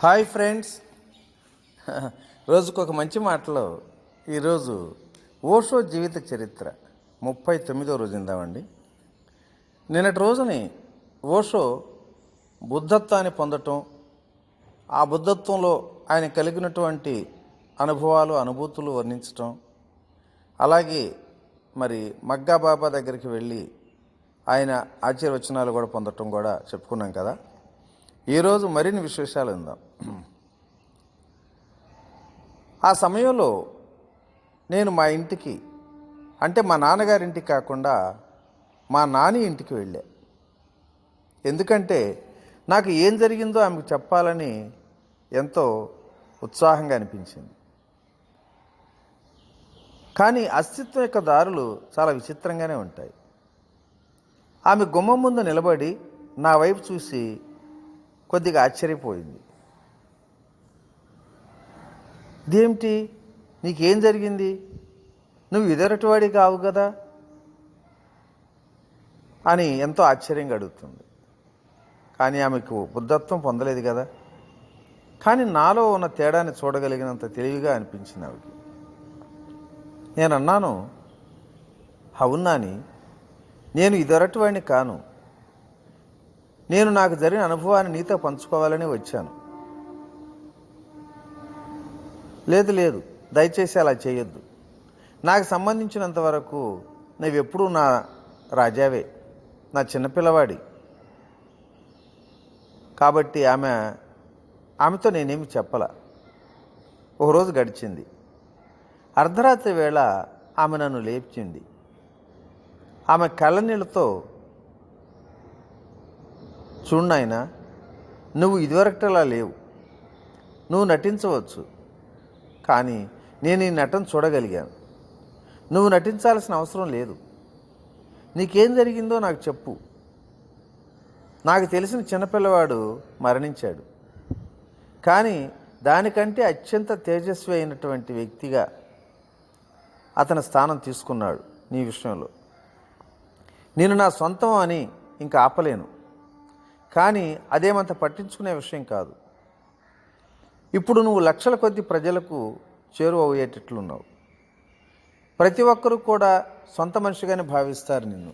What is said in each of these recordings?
Hi friends. రోజుకు ఒక మంచి మాటలో ఈరోజు ఓషో జీవిత చరిత్ర ముప్పై తొమ్మిదో రోజు ఇందామండి నిన్నటి రోజుని ఓషో బుద్ధత్వాన్ని పొందటం ఆ బుద్ధత్వంలో ఆయన కలిగినటువంటి అనుభవాలు అనుభూతులు వర్ణించటం అలాగే మరి మగ్గా బాబా దగ్గరికి వెళ్ళి ఆయన ఆశీర్వచనాలు కూడా పొందటం కూడా చెప్పుకున్నాం కదా. ఈరోజు మరిన్ని విశేషాలు ఉందాం ఆ సమయంలో నేను మా ఇంటికి అంటే మా నాన్నగారింటికి కాకుండా మా నాని ఇంటికి వెళ్ళా. ఎందుకంటే నాకు ఏం జరిగిందో ఆమెకు చెప్పాలని ఎంతో ఉత్సాహంగా అనిపించింది. కానీ అస్తిత్వం యొక్క దారులు చాలా విచిత్రంగానే ఉంటాయి. ఆమె గుమ్మం ముందు నిలబడి నా వైపు చూసి కొద్దిగా ఆశ్చర్యపోయింది. ఇదేమిటి? నీకేం జరిగింది? నువ్వు ఇదరటివాడి కావు కదా? అని ఎంతో ఆశ్చర్యంగా అడుగుతుంది. కానీ ఆమెకు బుద్ధత్వం పొందలేదు కదా. కానీ నాలో ఉన్న తేడాన్ని చూడగలిగినంత తెలివిగా అనిపించింది ఆమెకి నేను అన్నాను అవునాని నేను ఇదొరటివాడిని కాను. నేను నాకు జరిగిన అనుభవాన్ని నీతో పంచుకోవాలని వచ్చాను. లేదు లేదు. దయచేసి అలా చేయొద్దు. నాకు సంబంధించినంత వరకు నువ్వెప్పుడూ నా రాజావే నా చిన్నపిల్లవాడి. కాబట్టి ఆమె ఆమెతో నేనేమి చెప్పల. ఒక రోజు గడిచింది. అర్ధరాత్రి వేళ ఆమె నన్ను లేపించింది. ఆమె కళ్ళనీళ్ళతో చూడు నాయన నువ్వు ఇదివరకటలా లేవు. నువ్వు నటించవచ్చు కానీ నేను ఈ నటన చూడగలిగాను. నువ్వు నటించాల్సిన అవసరం లేదు. నీకేం జరిగిందో నాకు చెప్పు. నాకు తెలిసిన చిన్నపిల్లవాడు మరణించాడు. కానీ దానికంటే అత్యంత తేజస్వి అయినటువంటి వ్యక్తిగా అతని స్థానం తీసుకున్నాడు నీ విషయంలో. నేను నా సొంతం అని ఇంకా ఆపలేను. కానీ అదేమంత పట్టించుకునే విషయం కాదు. ఇప్పుడు నువ్వు లక్షల కొద్ది ప్రజలకు చేరువయ్యేటట్లున్నావు ప్రతి ఒక్కరూ కూడా సొంత మనిషిగానే భావిస్తారు నిన్ను.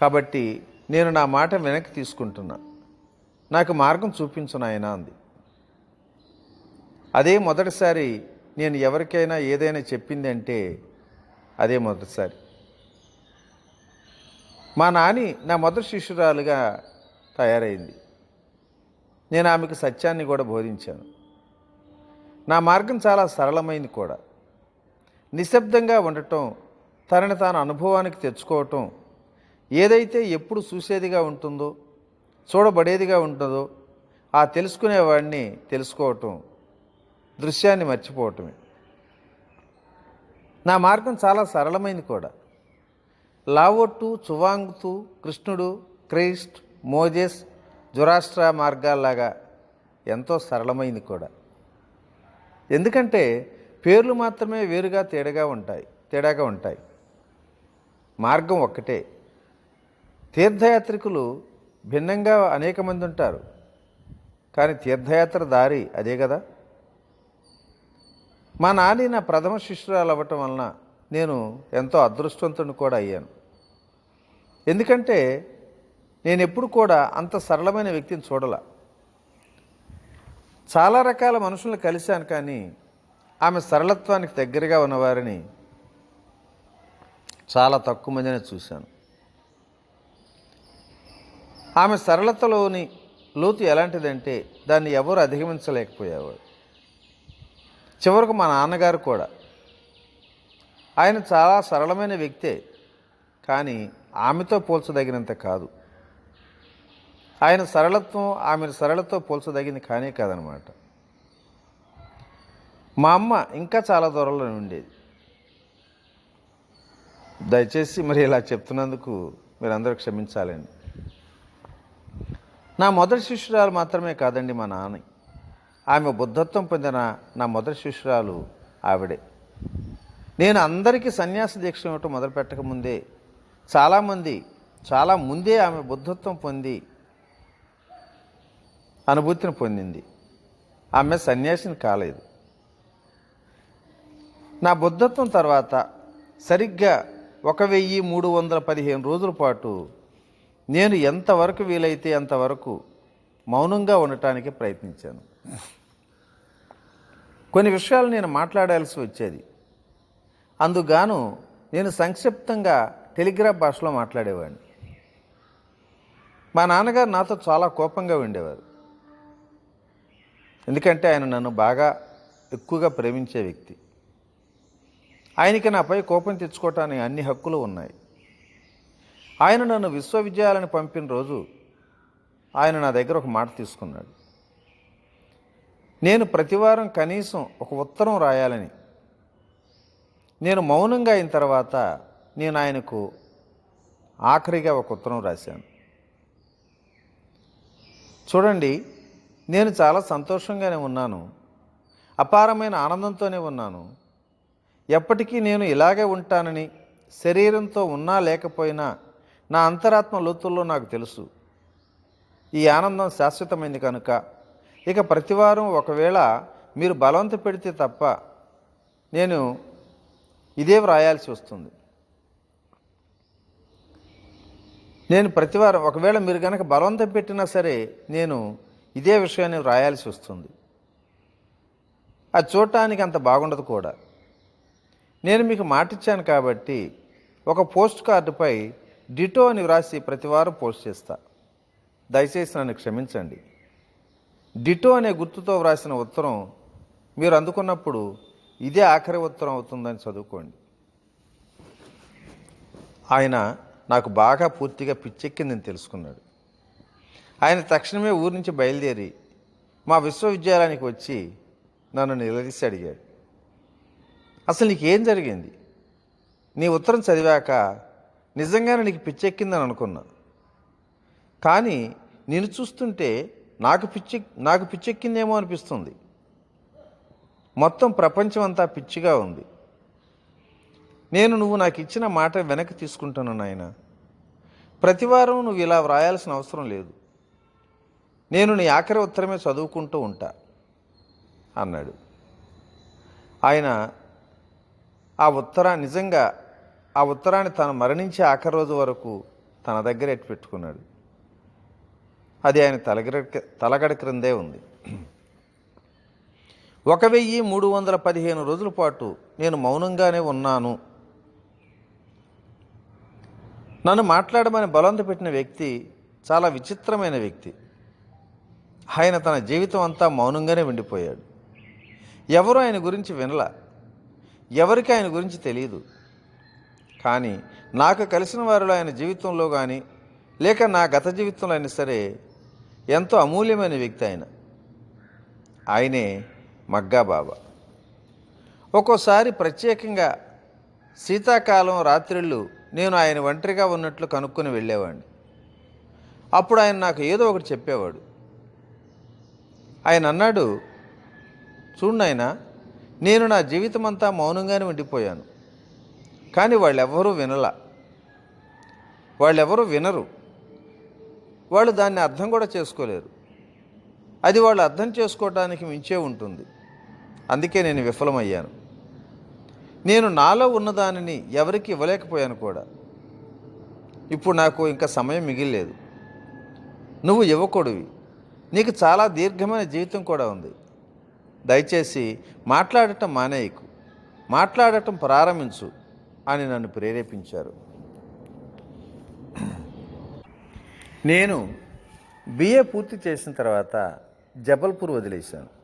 కాబట్టి నేను నా మాట వెనక్కి తీసుకుంటున్నా. నాకు మార్గం చూపించు నాయన అంది. అదే మొదటిసారి నేను ఎవరికైనా ఏదైనా చెప్పింది అంటే అదే మొదటిసారి. మా నాని నా మొదటి శిష్యురాలుగా తయారైంది. నేను ఆమెకు సత్యాన్ని కూడా బోధించాను. నా మార్గం చాలా సరళమైంది కూడా. నిశ్శబ్దంగా ఉండటం తనని తాను అనుభవానికి తెచ్చుకోవటం ఏదైతే ఎప్పుడు చూసేదిగా ఉంటుందో చూడబడేదిగా ఉంటుందో ఆ తెలుసుకునేవాడిని తెలుసుకోవటం దృశ్యాన్ని మర్చిపోవటమే. నా మార్గం చాలా సరళమైంది కూడా. లావొట్టు చువాంగ్తు కృష్ణుడు క్రైస్ట్ మోజెస్ జురాష్ట్రా మార్గాల్లాగా ఎంతో సరళమైంది కూడా. ఎందుకంటే పేర్లు మాత్రమే వేరుగా తేడాగా ఉంటాయి తేడాగా ఉంటాయి. మార్గం ఒక్కటే. తీర్థయాత్రికులు భిన్నంగా అనేక మంది ఉంటారు. కానీ తీర్థయాత్ర దారి అదే కదా. మా నాని నా ప్రథమ శిష్యురాలు అవ్వటం వలన నేను ఎంతో అదృష్టవంతుని కూడా అయ్యాను. ఎందుకంటే నేను ఎప్పుడు కూడా అంత సరళమైన వ్యక్తిని చూడాల. చాలా రకాల మనుషులను కలిశాను కానీ ఆమె సరళత్వానికి దగ్గరగా ఉన్నవారిని చాలా తక్కువ మందినే చూశాను. ఆమె సరళతలోని లోతు ఎలాంటిదంటే దాన్ని ఎవరు అధిగమించలేకపోయేవారు. చివరకు మా నాన్నగారు కూడా ఆయన చాలా సరళమైన వ్యక్తే కానీ ఆమెతో పోల్చదగినంత కాదు. ఆయన సరళత్వం ఆమెను సరళతో పోల్చదగింది కానే కాదనమాట. మా అమ్మ ఇంకా చాలా దూరంలో ఉండేది. దయచేసి మరి ఇలా చెప్తున్నందుకు మీరందరూ క్షమించాలండి. నా మొదటి శిష్యురాలు మాత్రమే కాదండి మా నాన్న ఆమె బుద్ధత్వం పొందిన నా మొదటి శిష్యురాలు ఆవిడే. నేను అందరికీ సన్యాస దీక్ష ఇవ్వటం మొదలుపెట్టక ముందే చాలామంది చాలా ముందే ఆమె బుద్ధత్వం పొంది అనుభూతిని పొందింది. ఆమె సన్యాసిని కాలేదు. నా బుద్ధత్వం తర్వాత సరిగ్గా ఒక వెయ్యి మూడు వందల పదిహేను రోజుల పాటు నేను ఎంతవరకు వీలైతే అంతవరకు మౌనంగా ఉండటానికి ప్రయత్నించాను. కొన్ని విషయాలు నేను మాట్లాడాల్సి వచ్చేది. అందుగాను నేను సంక్షిప్తంగా టెలిగ్రాఫ్ భాషలో మాట్లాడేవాడిని. మా నాన్నగారు నాతో చాలా కోపంగా ఉండేవారు. ఎందుకంటే ఆయన నన్ను బాగా ఎక్కువగా ప్రేమించే వ్యక్తి. ఆయనకి నాపై కోపం తెచ్చుకోవటానికి అన్ని హక్కులు ఉన్నాయి. ఆయన నన్ను విశ్వవిద్యాలయాన్ని పంపిన రోజు ఆయన నా దగ్గర ఒక మాట తీసుకున్నాడు. నేను ప్రతివారం కనీసం ఒక ఉత్తరం రాయాలని నేను మౌనంగా అయిన తర్వాత నేను ఆయనకు ఆఖరిగా ఒక ఉత్తరం రాశాను. చూడండి నేను చాలా సంతోషంగానే ఉన్నాను. అపారమైన ఆనందంతోనే ఉన్నాను. ఎప్పటికీ నేను ఇలాగే ఉంటానని శరీరంతో ఉన్నా లేకపోయినా నా అంతరాత్మ లోతుల్లో నాకు తెలుసు. ఈ ఆనందం శాశ్వతమైంది కనుక. ఇక ప్రతివారం ఒకవేళ మీరు బలవంత పెడితే తప్ప నేను ఇదే వ్రాయాల్సి వస్తుంది. నేను ప్రతివారం ఒకవేళ మీరు కనుక బలవంతం పెట్టినా సరే నేను ఇదే విషయాన్ని వ్రాయాల్సి వస్తుంది. అది చూడటానికి అంత బాగుండదు కూడా. నేను మీకు మాటిచ్చాను కాబట్టి ఒక పోస్ట్ కార్డుపై డిటో అని వ్రాసి ప్రతివారం పోస్ట్ చేస్తా. దయచేసి నన్ను క్షమించండి. డిటో అనే గుర్తుతో వ్రాసిన ఉత్తరం మీరు అందుకున్నప్పుడు ఇదే ఆఖరి ఉత్తరం అవుతుందని చదువుకోండి. ఆయన నాకు బాగా పూర్తిగా పిచ్చెక్కిందని తెలుసుకున్నాడు. ఆయన తక్షణమే ఊరి నుంచి బయలుదేరి మా విశ్వవిద్యాలయానికి వచ్చి నన్ను నిలదీసి అడిగాడు. అసలు నీకేం జరిగింది? నీ ఉత్తరం చదివాక నిజంగానే నీకు పిచ్చెక్కిందని అనుకున్నా. కానీ నేను చూస్తుంటే నాకు పిచ్చి నాకు పిచ్చెక్కిందేమో అనిపిస్తుంది. మొత్తం ప్రపంచం అంతా పిచ్చిగా ఉంది. నేను నువ్వు నాకు ఇచ్చిన మాట వెనక్కి తీసుకుంటాను నాయన. ప్రతివారం నువ్వు ఇలా వ్రాయాల్సిన అవసరం లేదు. నేను నీ ఆఖరి ఉత్తరమే చదువుకుంటూ ఉంటా అన్నాడు. ఆయన ఆ ఉత్తరా నిజంగా ఆ ఉత్తరాన్ని తను మరణించే ఆఖరి రోజు వరకు తన దగ్గర ఎట్టు పెట్టుకున్నాడు అది ఆయన తలగడ తలగడ క్రిందే ఉంది. ఒక వెయ్యి మూడు వందల పదిహేను రోజుల పాటు నేను మౌనంగానే ఉన్నాను. నన్ను మాట్లాడమని బలవంత పెట్టిన వ్యక్తి చాలా విచిత్రమైన వ్యక్తి. ఆయన తన జీవితం అంతా మౌనంగానే ఉండిపోయాడు. ఎవరు ఆయన గురించి వినలా? ఎవరికి ఆయన గురించి తెలియదు కానీ నాకు కలిసిన వారిలో ఆయన జీవితంలో కానీ లేక నా గత జీవితంలో అయినా సరే ఎంతో అమూల్యమైన వ్యక్తి ఆయన. ఆయనే మగ్గా బాబా ఒక్కోసారి ప్రత్యేకంగా శీతాకాలం రాత్రిళ్ళు నేను ఆయన ఒంటరిగా ఉన్నట్లు కనుక్కొని వెళ్ళేవాడిని అప్పుడు ఆయన నాకు ఏదో ఒకటి చెప్పేవాడు. ఆయన అన్నాడు చూడు నేను నా జీవితం అంతా మౌనంగానే ఉండిపోయాను. కానీ వాళ్ళెవ్వరూ వినలా. వాళ్ళెవరూ వినరు. వాళ్ళు దాన్ని అర్థం కూడా చేసుకోలేరు. అది వాళ్ళు అర్థం చేసుకోవడానికి మించే ఉంటుంది. అందుకే నేను విఫలమయ్యాను. నేను నాలో ఉన్నదానిని ఎవరికి ఇవ్వలేకపోయాను కూడా. ఇప్పుడు నాకు ఇంకా సమయం మిగిలేదు నువ్వు యువకుడివి. నీకు చాలా దీర్ఘమైన జీవితం కూడా ఉంది. దయచేసి మాట్లాడటం మానేయకు. మాట్లాడటం ప్రారంభించు అని నన్ను ప్రేరేపించారు. నేను బిఏ పూర్తి చేసిన తర్వాత జబల్పూర్ వదిలేశాను.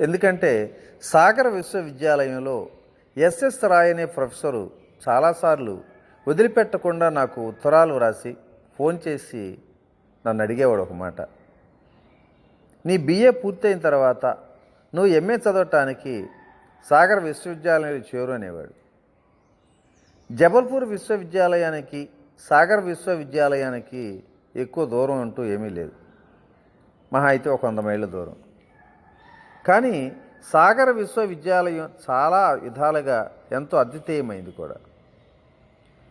ఎందుకంటే సాగర విశ్వవిద్యాలయంలో ఎస్ఎస్ రాయ్ అనే ప్రొఫెసరు చాలాసార్లు వదిలిపెట్టకుండా నాకు ఉత్తరాలు రాసి ఫోన్ చేసి నన్ను అడిగేవాడు ఒక మాట. నీ బిఏ పూర్తయిన తర్వాత నువ్వు ఎంఏ చదవటానికి సాగర్ విశ్వవిద్యాలయంలో చేరు అనేవాడు. జబల్పూర్ విశ్వవిద్యాలయానికి సాగర్ విశ్వవిద్యాలయానికి ఎక్కువ దూరం అంటూ ఏమీ లేదు. మహా అయితే ఒక వంద మైళ్ళ దూరం. కానీ సాగర విశ్వవిద్యాలయం చాలా విధాలుగా ఎంతో అద్వితీయమైంది కూడా.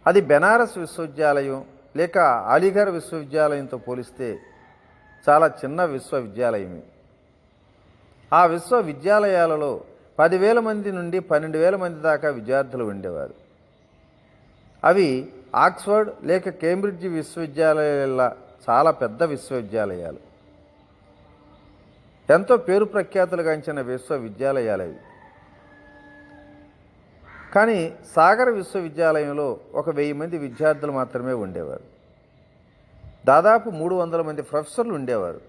అది బెనారస్ విశ్వవిద్యాలయం లేక అలీఘర్ విశ్వవిద్యాలయంతో పోలిస్తే చాలా చిన్న విశ్వవిద్యాలయమే ఆ విశ్వవిద్యాలయాలలో పదివేల మంది నుండి పన్నెండు వేల మంది దాకా విద్యార్థులు ఉండేవారు. అవి ఆక్స్ఫర్డ్ లేక కేంబ్రిడ్జ్ విశ్వవిద్యాలయాల చాలా పెద్ద విశ్వవిద్యాలయాలు. ఎంతో పేరు ప్రఖ్యాతులుగాంచిన విశ్వవిద్యాలయాలు అవి కానీ సాగర విశ్వవిద్యాలయంలో ఒక వెయ్యి మంది విద్యార్థులు మాత్రమే ఉండేవారు. దాదాపు మూడు వందల మంది ప్రొఫెసర్లు ఉండేవారు.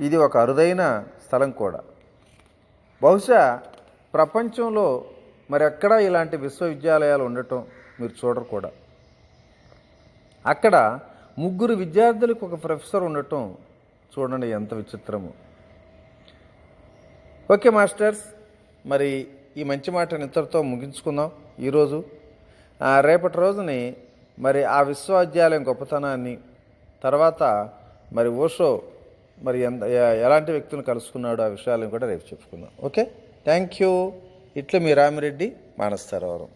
ఇది ఒక అరుదైన స్థలం కూడా. బహుశా ప్రపంచంలో మరెక్కడా ఇలాంటి విశ్వవిద్యాలయాలు ఉండటం మీరు చూడరు కూడా. అక్కడ ముగ్గురు విద్యార్థులకు ఒక ప్రొఫెసర్ ఉండటం చూడండి ఎంత విచిత్రము. ఓకే మాస్టర్స్ మరి ఈ మంచి మాటను ఇంతటితో ముగించుకుందాం ఈరోజు. రేపటి రోజుని మరి ఆ విశ్వవిద్యాలయం గొప్పతనాన్ని తర్వాత మరి ఓషో మరి ఎంత ఎలాంటి వ్యక్తులను కలుసుకున్నాడు ఆ విషయాలను కూడా రేపు చెప్పుకుందాం. ఓకే? Thank you. ఇట్లు మీ రామిరెడ్డి మానస్తారవరం